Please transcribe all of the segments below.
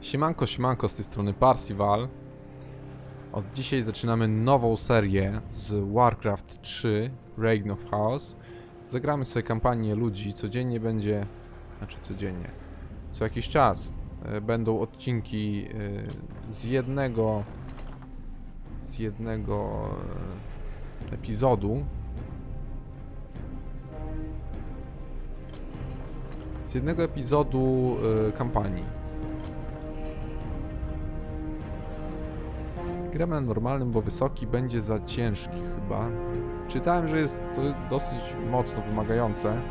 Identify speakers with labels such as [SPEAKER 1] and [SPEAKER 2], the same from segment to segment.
[SPEAKER 1] Siemanko, siemanko, z tej strony Parsival. Od dzisiaj zaczynamy nową serię z Warcraft 3 Reign of Chaos. Zagramy sobie kampanię ludzi, codziennie będzie, znaczy codziennie, co jakiś czas e, będą odcinki e, z jednego z jednego e, epizodu. Z jednego epizodu kampanii. Gramy na normalnym, bo wysoki będzie za ciężki chyba. Czytałem, że jest to dosyć mocno wymagające.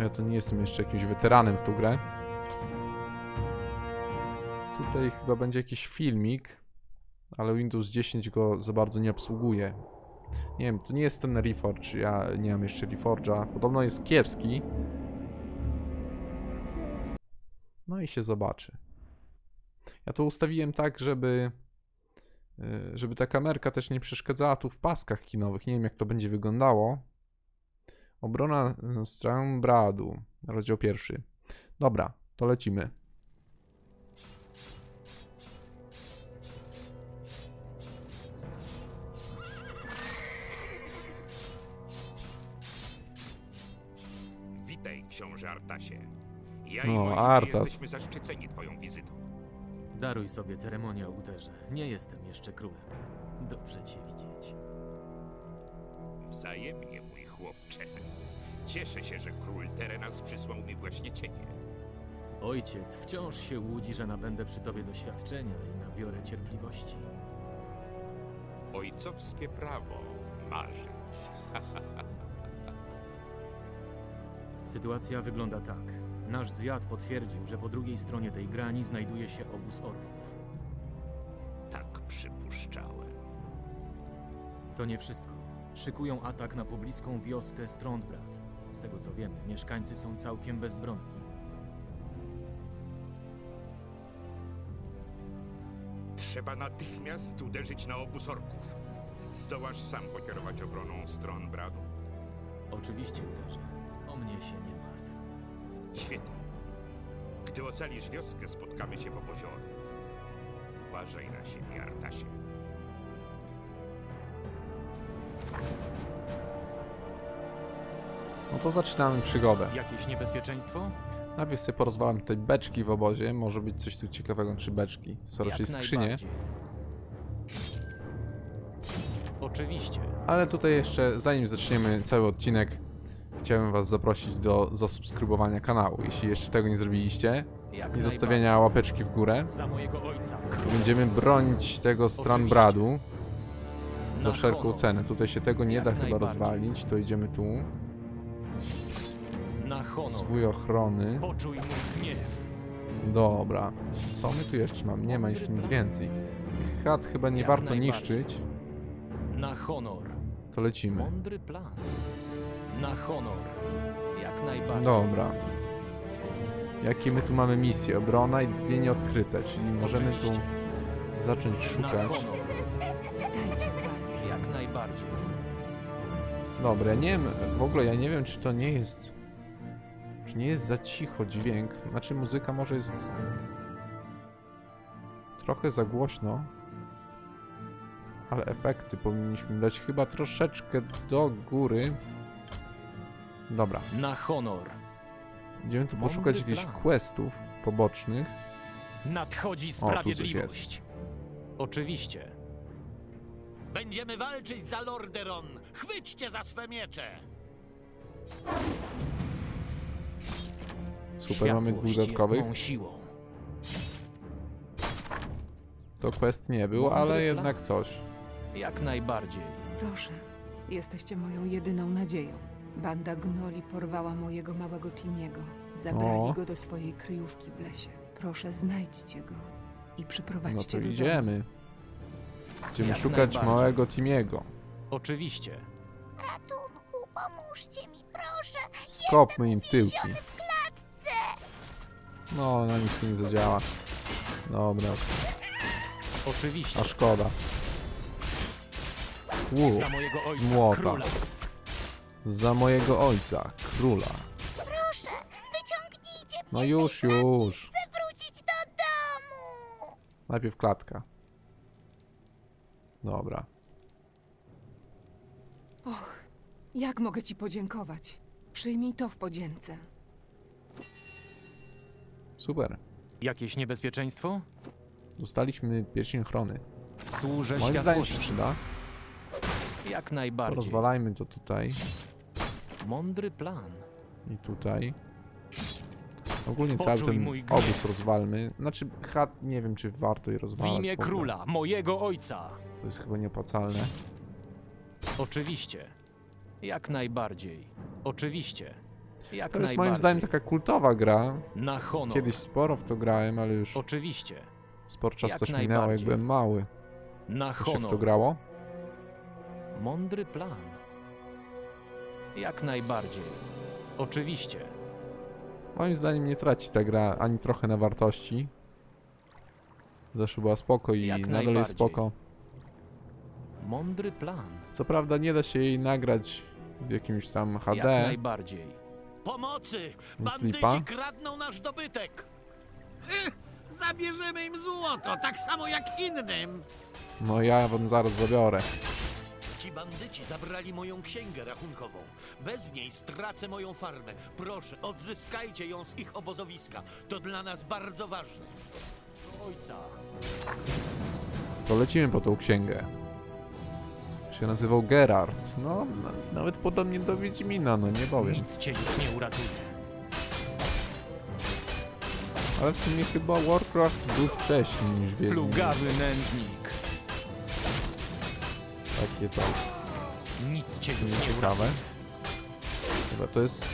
[SPEAKER 1] Ja to nie jestem jeszcze jakimś weteranem w tą grę. Tutaj chyba będzie jakiś filmik, ale Windows 10 go za bardzo nie obsługuje. Nie wiem, to nie jest ten Reforge, ja nie mam jeszcze Reforge'a. Podobno jest kiepski. No i się zobaczy. Ja to ustawiłem tak, żeby y, żeby ta kamerka też nie przeszkadzała tu w paskach kinowych. Nie wiem jak to będzie wyglądało. Obrona y, Strangbradu, rozdział pierwszy. Dobra, to lecimy.
[SPEAKER 2] Witaj, książę Artasie. Ja
[SPEAKER 1] No,
[SPEAKER 2] i moi
[SPEAKER 1] Artas.
[SPEAKER 2] jesteśmy zaszczyceni twoją wizytą.
[SPEAKER 3] Daruj sobie ceremonię ołtarza. Nie jestem jeszcze królem. Dobrze cię widzieć.
[SPEAKER 2] Wzajemnie, mój chłopcze. Cieszę się, że król Terenas przysłał mi właśnie ciebie.
[SPEAKER 3] Ojciec wciąż się łudzi, że nabędę przy tobie doświadczenia i nabiorę cierpliwości.
[SPEAKER 2] Ojcowskie prawo marzyć.
[SPEAKER 3] Sytuacja wygląda tak. Nasz zwiad potwierdził, że po drugiej stronie tej grani znajduje się obóz orków.
[SPEAKER 2] Tak przypuszczałem.
[SPEAKER 3] To nie wszystko. Szykują atak na pobliską wioskę Strondbrat. Z tego co wiemy, mieszkańcy są całkiem bezbronni.
[SPEAKER 2] Trzeba natychmiast uderzyć na obóz orków. Zdołasz sam pokierować obroną stron Bradu?
[SPEAKER 3] Oczywiście uderzę. O mnie się nie.
[SPEAKER 2] Świetnie. Gdy ocalisz wioskę, spotkamy się w obozie orków. Uważaj na siebie, Artasie.
[SPEAKER 1] No to zaczynamy przygodę.
[SPEAKER 3] Jakieś niebezpieczeństwo?
[SPEAKER 1] Najpierw sobie porozwalam tutaj beczki w obozie. Może być coś tu ciekawego, czy beczki. Są raczej
[SPEAKER 3] Jak
[SPEAKER 1] skrzynie.
[SPEAKER 3] najbardziej. Oczywiście.
[SPEAKER 1] Ale tutaj jeszcze, zanim zaczniemy cały odcinek, chciałem was zaprosić do zasubskrybowania kanału. Jeśli jeszcze tego nie zrobiliście
[SPEAKER 3] Jak
[SPEAKER 1] i zostawienia łapeczki w górę.
[SPEAKER 3] Za mojego ojca.
[SPEAKER 1] Będziemy bronić tego Stranbradu za
[SPEAKER 3] Na
[SPEAKER 1] wszelką cenę. Tutaj się tego nie da
[SPEAKER 3] Jak
[SPEAKER 1] chyba
[SPEAKER 3] najbardziej.
[SPEAKER 1] rozwalić, to idziemy tu.
[SPEAKER 3] Na honor.
[SPEAKER 1] Zwój ochrony.
[SPEAKER 3] Poczuj mój gniew.
[SPEAKER 1] Dobra. Co my tu jeszcze mamy? Nie ma jeszcze nic więcej. Tych chat chyba nie
[SPEAKER 3] Jak
[SPEAKER 1] warto
[SPEAKER 3] najbardziej.
[SPEAKER 1] niszczyć.
[SPEAKER 3] Na honor.
[SPEAKER 1] To lecimy.
[SPEAKER 3] Mądry plan. Na honor. Jak najbardziej.
[SPEAKER 1] Dobra. Jakie my tu mamy misje? Obrona i dwie nieodkryte, czyli możemy tu
[SPEAKER 3] Oczywiście.
[SPEAKER 1] zacząć
[SPEAKER 3] Na
[SPEAKER 1] szukać.
[SPEAKER 3] honor. Jak najbardziej.
[SPEAKER 1] Dobra, ja nie wiem, w ogóle ja nie wiem, czy to nie jest... Czy nie jest za cicho dźwięk? Znaczy muzyka może jest... Trochę za głośno. Ale efekty powinniśmy dać chyba troszeczkę do góry. Dobra,
[SPEAKER 3] Na honor.
[SPEAKER 1] idziemy tu
[SPEAKER 3] Mądry
[SPEAKER 1] poszukać jakichś
[SPEAKER 3] plan.
[SPEAKER 1] questów pobocznych.
[SPEAKER 3] Nadchodzi
[SPEAKER 1] coś
[SPEAKER 3] sprawiedliwość. Oczywiście.
[SPEAKER 4] Będziemy walczyć za Lorderon! Chwyćcie za swe miecze!
[SPEAKER 1] Super, mamy dwóch
[SPEAKER 3] Światłość
[SPEAKER 1] dodatkowych.
[SPEAKER 3] Jest mą siłą.
[SPEAKER 1] To quest nie był,
[SPEAKER 3] Mądry
[SPEAKER 1] ale
[SPEAKER 3] plan.
[SPEAKER 1] jednak coś.
[SPEAKER 3] Jak najbardziej.
[SPEAKER 5] Proszę, jesteście moją jedyną nadzieją. Banda gnoli porwała mojego małego Timiego. Zabrali
[SPEAKER 1] O.
[SPEAKER 5] go do swojej kryjówki w lesie. Proszę, znajdźcie go i
[SPEAKER 1] No
[SPEAKER 5] przyprowadźcie
[SPEAKER 1] to
[SPEAKER 5] do domu.
[SPEAKER 1] idziemy. Będziemy
[SPEAKER 3] Jak
[SPEAKER 1] szukać
[SPEAKER 3] najbardziej.
[SPEAKER 1] małego Timiego.
[SPEAKER 3] Oczywiście.
[SPEAKER 6] Ratunku, pomóżcie mi, proszę.
[SPEAKER 1] Skopmy im tyłki. No, na nich to nie zadziała. Dobra,
[SPEAKER 3] Oczywiście.
[SPEAKER 1] a szkoda. Uu,
[SPEAKER 3] Za mojego ojca,
[SPEAKER 1] z młota.
[SPEAKER 3] króla.
[SPEAKER 1] Za mojego ojca, króla.
[SPEAKER 6] Proszę, wyciągnijcie
[SPEAKER 1] No już, już.
[SPEAKER 6] Chcę wrócić do domu!
[SPEAKER 1] Najpierw klatka. Dobra.
[SPEAKER 5] Och, jak mogę ci podziękować? Przyjmij to w podzięce.
[SPEAKER 1] Super.
[SPEAKER 3] Jakieś niebezpieczeństwo?
[SPEAKER 1] Dostaliśmy pierścień ochrony.
[SPEAKER 3] Służę
[SPEAKER 1] Moim zdaniem się
[SPEAKER 3] światłości.
[SPEAKER 1] przyda.
[SPEAKER 3] Jak najbardziej.
[SPEAKER 1] Porozwalajmy to tutaj
[SPEAKER 3] Mądry plan.
[SPEAKER 1] i tutaj. Ogólnie
[SPEAKER 3] Poczuj
[SPEAKER 1] cały ten
[SPEAKER 3] mój gniew.
[SPEAKER 1] obóz rozwalmy. Znaczy, chat nie wiem, czy warto je
[SPEAKER 3] W
[SPEAKER 1] rozwalać.
[SPEAKER 3] imię
[SPEAKER 1] w ogóle.
[SPEAKER 3] króla, mojego ojca.
[SPEAKER 1] To jest chyba nieopłacalne.
[SPEAKER 3] Oczywiście. Jak najbardziej. Oczywiście. Jak
[SPEAKER 1] To jest
[SPEAKER 3] najbardziej.
[SPEAKER 1] moim zdaniem taka kultowa gra.
[SPEAKER 3] Na honor.
[SPEAKER 1] Kiedyś sporo w to grałem, ale już
[SPEAKER 3] Oczywiście.
[SPEAKER 1] sporo czasu
[SPEAKER 3] jak
[SPEAKER 1] też minęło, jak
[SPEAKER 3] najbardziej.
[SPEAKER 1] byłem mały.
[SPEAKER 3] Na
[SPEAKER 1] Jak się w to grało?
[SPEAKER 3] Mądry plan. Jak najbardziej. Oczywiście.
[SPEAKER 1] Moim zdaniem nie traci ta gra ani trochę na wartości. Zawsze była spoko i
[SPEAKER 3] Jak
[SPEAKER 1] nadal
[SPEAKER 3] najbardziej.
[SPEAKER 1] jest spoko.
[SPEAKER 3] Mądry plan.
[SPEAKER 1] Co prawda nie da się jej nagrać w jakimś tam
[SPEAKER 3] Jak
[SPEAKER 1] HD,
[SPEAKER 3] najbardziej.
[SPEAKER 4] Pomocy! Bandyci
[SPEAKER 1] lipa.
[SPEAKER 4] kradną nasz dobytek! Zabierzemy im złoto, tak samo jak innym!
[SPEAKER 1] no ja wam zaraz zabiorę.
[SPEAKER 4] Ci bandyci zabrali moją księgę rachunkową. Bez niej stracę moją farmę. Proszę, odzyskajcie ją z ich obozowiska. To dla nas bardzo ważne.
[SPEAKER 3] Ojca.
[SPEAKER 1] To lecimy po tą księgę. Się nazywał Gerard. No, na- nawet podobnie do Wiedźmina, no nie powiem.
[SPEAKER 3] Nic cię już nie uratuje.
[SPEAKER 1] Ale w sumie chyba Warcraft był wcześniej niż Wiedźmin.
[SPEAKER 3] Plugawy nędznik.
[SPEAKER 1] Takie to
[SPEAKER 3] Nic cię już nie
[SPEAKER 1] ciekawe. Chyba to jest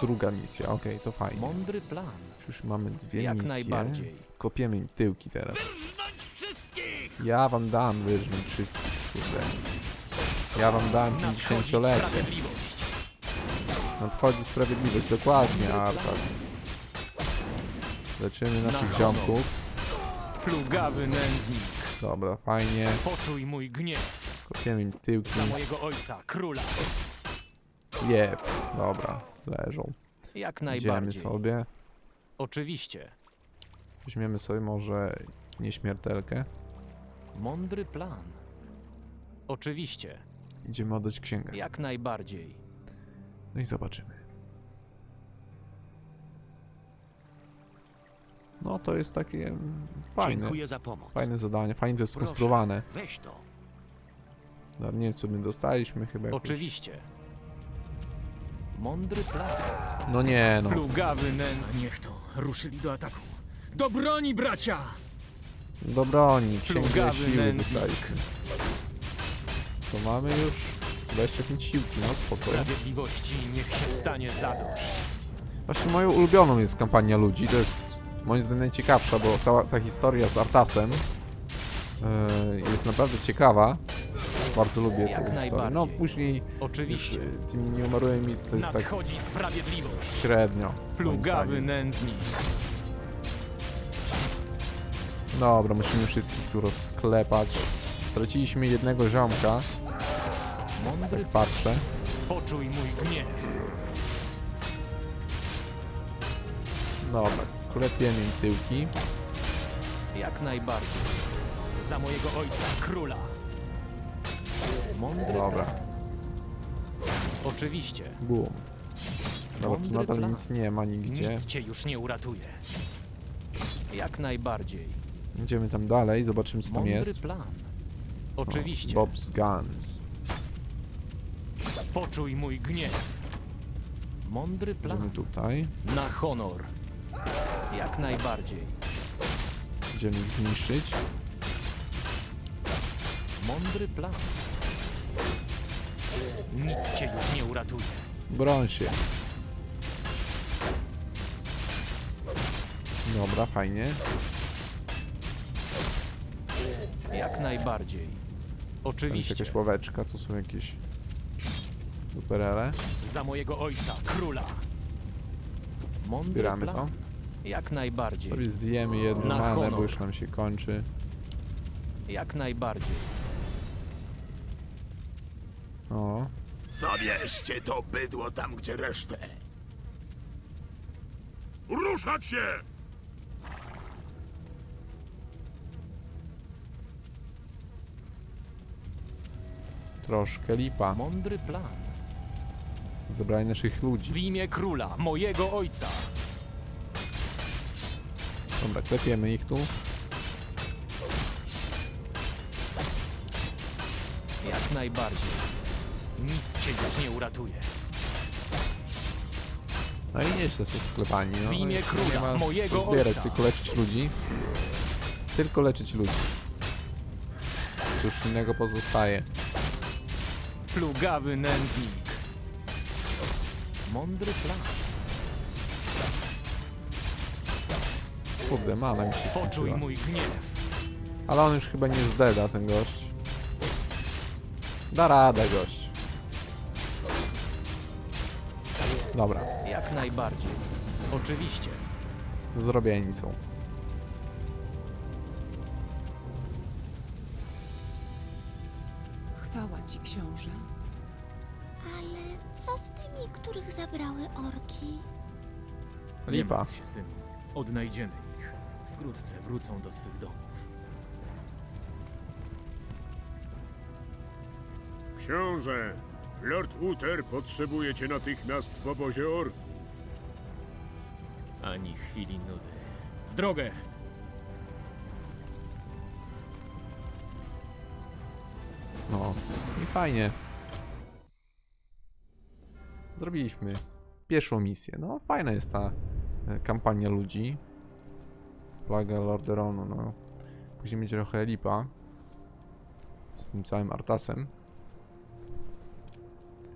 [SPEAKER 1] druga misja, okej, to fajnie.
[SPEAKER 3] Mądry plan.
[SPEAKER 1] Już mamy dwie
[SPEAKER 3] Jak
[SPEAKER 1] misje.
[SPEAKER 3] najbardziej.
[SPEAKER 1] Kopiemy im tyłki teraz.
[SPEAKER 4] Wyrżnąć wszystkich!
[SPEAKER 1] Ja wam dam wyrżnąć wszystkich, kurde. Ja wam dam
[SPEAKER 3] Nadchodzi
[SPEAKER 1] 50-lecie.
[SPEAKER 3] sprawiedliwość.
[SPEAKER 1] Nadchodzi sprawiedliwość, dokładnie, Artas. Leczymy naszych ziomków.
[SPEAKER 3] Plugawy nędznik.
[SPEAKER 1] Dobra, fajnie.
[SPEAKER 3] Poczuj mój gniew.
[SPEAKER 1] Kopiemy im tyłki.
[SPEAKER 3] Za mojego ojca, króla.
[SPEAKER 1] Jeb. Dobra, leżą.
[SPEAKER 3] Jak
[SPEAKER 1] Idziemy
[SPEAKER 3] najbardziej.
[SPEAKER 1] sobie.
[SPEAKER 3] Oczywiście.
[SPEAKER 1] Weźmiemy sobie może nieśmiertelkę.
[SPEAKER 3] Mądry plan. Oczywiście.
[SPEAKER 1] Idziemy oddać księgę.
[SPEAKER 3] Jak najbardziej.
[SPEAKER 1] No i zobaczymy. No to jest takie mm, fajne.
[SPEAKER 4] Dziękuję za pomoc.
[SPEAKER 1] Fajne zadanie, fajnie to jest
[SPEAKER 4] Proszę,
[SPEAKER 1] skonstruowane.
[SPEAKER 4] Weź to.
[SPEAKER 1] No, nie wiem co my dostaliśmy chyba jakoś...
[SPEAKER 3] Oczywiście. Mądry plan.
[SPEAKER 1] No nie no.
[SPEAKER 3] Plugawy nędznik.
[SPEAKER 7] Niech to. Ruszyli do ataku. Do broni, bracia!
[SPEAKER 1] Do broni, księgę
[SPEAKER 3] Plugawy
[SPEAKER 1] siły
[SPEAKER 3] nędznik.
[SPEAKER 1] dostaliśmy. To mamy już 25 siłki, no spoko.
[SPEAKER 3] Sprawiedliwości niech się stanie zadość.
[SPEAKER 1] Właśnie moją ulubioną jest kampania ludzi, to jest moim zdaniem najciekawsza, bo cała ta historia z Artasem yy, jest naprawdę ciekawa. Bardzo lubię
[SPEAKER 3] Jak
[SPEAKER 1] tę historię. No
[SPEAKER 3] najbardziej.
[SPEAKER 1] później już
[SPEAKER 3] Oczywiście.
[SPEAKER 1] yy, tymi nieumarłymi to jest tak
[SPEAKER 3] Nadchodzi sprawiedliwość.
[SPEAKER 1] średnio. moim
[SPEAKER 3] Plugawy
[SPEAKER 1] zdaniem.
[SPEAKER 3] nędznik.
[SPEAKER 1] Dobra, musimy wszystkich tu rozklepać. Straciliśmy jednego ziomka,
[SPEAKER 3] Mądry
[SPEAKER 1] tak patrzę.
[SPEAKER 3] Poczuj mój gniew.
[SPEAKER 1] Dobra, klepiemy im tyłki.
[SPEAKER 3] Jak najbardziej. Za mojego ojca, króla. Mądry
[SPEAKER 1] Dobra,
[SPEAKER 3] plan. Oczywiście.
[SPEAKER 1] boom. Dobra, tu
[SPEAKER 3] Mądry
[SPEAKER 1] nadal
[SPEAKER 3] plan.
[SPEAKER 1] nic nie ma nigdzie.
[SPEAKER 3] Nic cię już nie uratuje. Jak najbardziej.
[SPEAKER 1] Idziemy tam dalej, zobaczymy co tam
[SPEAKER 3] Mądry
[SPEAKER 1] jest.
[SPEAKER 3] plan. Oczywiście.
[SPEAKER 1] Bob's Guns.
[SPEAKER 3] Poczuj mój gniew. Mądry
[SPEAKER 1] Idziemy
[SPEAKER 3] plan.
[SPEAKER 1] tutaj.
[SPEAKER 3] Na honor. Jak najbardziej.
[SPEAKER 1] Idziemy ich zniszczyć.
[SPEAKER 3] Mądry plan. Nic cię już nie uratuje.
[SPEAKER 1] Broń się. Dobra, fajnie.
[SPEAKER 3] Jak najbardziej.
[SPEAKER 1] Tam jest
[SPEAKER 3] Oczywiście.
[SPEAKER 1] jakaś ławeczka, tu są jakieś duperele.
[SPEAKER 3] Za mojego ojca, króla. Mądry
[SPEAKER 1] Zbieramy
[SPEAKER 3] plan.
[SPEAKER 1] to.
[SPEAKER 3] Jak najbardziej.
[SPEAKER 1] Sobie zjemy jedną
[SPEAKER 3] Na
[SPEAKER 1] manę, bo
[SPEAKER 3] honor.
[SPEAKER 1] już nam się kończy.
[SPEAKER 3] Jak najbardziej.
[SPEAKER 1] O,
[SPEAKER 8] Zabierzcie to bydło tam, gdzie resztę.
[SPEAKER 2] Ruszać się!
[SPEAKER 1] Troszkę lipa.
[SPEAKER 3] Mądry plan.
[SPEAKER 1] Zebranie naszych
[SPEAKER 3] W
[SPEAKER 1] ludzi.
[SPEAKER 3] imię króla, mojego ojca.
[SPEAKER 1] Dobra, klepiemy ich tu.
[SPEAKER 3] Jak najbardziej. Nic cię już nie uratuje.
[SPEAKER 1] No i nieźle są sklepani. No.
[SPEAKER 3] W imię
[SPEAKER 1] Nie
[SPEAKER 3] króla,
[SPEAKER 1] ma
[SPEAKER 3] mojego
[SPEAKER 1] co zbierać,
[SPEAKER 3] ojca.
[SPEAKER 1] tylko leczyć ludzi. Tylko leczyć ludzi. Cóż innego pozostaje.
[SPEAKER 3] Plugawy nędznik. Mądry plan.
[SPEAKER 1] Kurde, mana mi się
[SPEAKER 3] Poczuj
[SPEAKER 1] skończyła.
[SPEAKER 3] mój gniew.
[SPEAKER 1] Ale on już chyba nie zdeda, ten gość. Da radę, gość. Dobra,
[SPEAKER 3] Jak najbardziej. Oczywiście.
[SPEAKER 1] zrobieni są.
[SPEAKER 5] Chwała ci, książę.
[SPEAKER 6] Ale co z tymi, których zabrały orki?
[SPEAKER 3] Nie
[SPEAKER 1] Lipa.
[SPEAKER 3] martw się, synu. Odnajdziemy ich. Wkrótce wrócą do swych domów.
[SPEAKER 8] Książę, Lord Uther potrzebuje cię natychmiast w obozie orków.
[SPEAKER 3] Ani chwili nudy. W drogę!
[SPEAKER 1] No i fajnie. Zrobiliśmy pierwszą misję. No fajna jest ta e, kampania ludzi. Plaga Lorderonu, no. Później będzie trochę lipa. Z tym całym Artasem.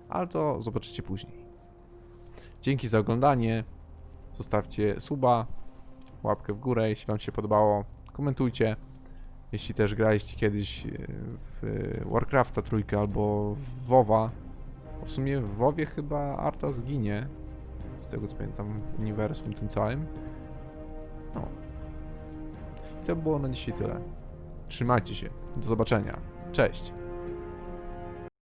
[SPEAKER 1] Ale to zobaczycie później. Dzięki za oglądanie. Zostawcie suba, łapkę w górę, jeśli wam się podobało. Komentujcie. Jeśli też graliście kiedyś e, w Warcrafta trójkę albo w WoWa. W sumie w WoWie chyba Arta zginie. Z tego co pamiętam w uniwersum tym całym. No. To było na dzisiaj tyle. Trzymajcie się. Do zobaczenia. Cześć.